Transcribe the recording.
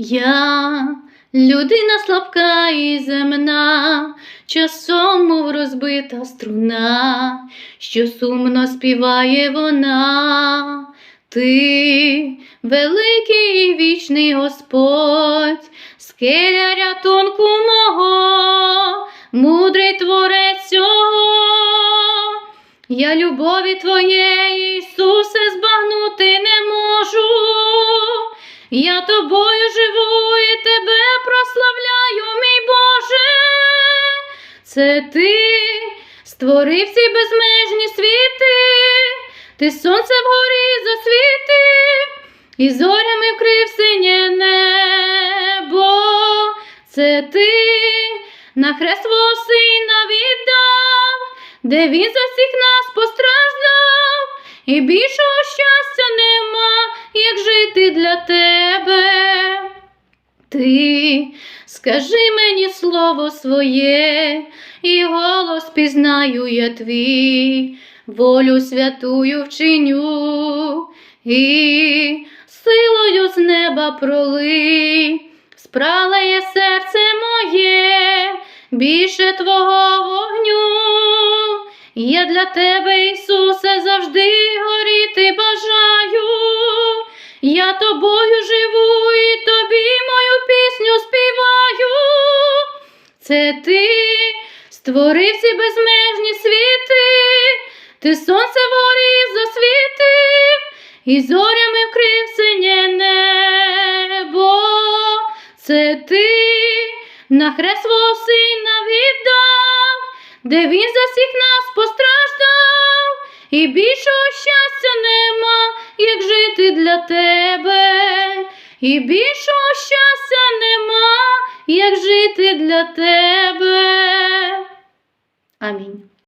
Я людина слабка і земна, часом, мов розбита струна, що сумно співає вона. Ти, великий і вічний Господь, скеля рятунку мого, мудрий творець цього. Я любові Твоєї, Ісусе, збагнути. Я тобою живу і тебе прославляю, мій Боже. Це ти створив ці безмежні світи, ти сонце вгорі засвітив, і зорями вкрив синє небо. Це ти на хрест свого сина віддав, де він за всіх нас постраждав, і більшого щастя нема, як жити для тебе. Ти скажи мені слово своє, і голос пізнаю я твій, волю святую вчиню, і силою з неба пролий, спралеє серце моє, більше твого вогню. Я для тебе, Ісусе, завжди горіти бажаю. Тобою живу і тобі мою пісню співаю. Це ти створив ці безмежні світи, ти сонце вгорі засвітив, і зорями вкрив синє небо. Це ти на хрест свого сина віддав, де він за всіх нас постраждав, і більшого щастя для тебе, і більшого щастя нема, як жити для тебе. Амінь.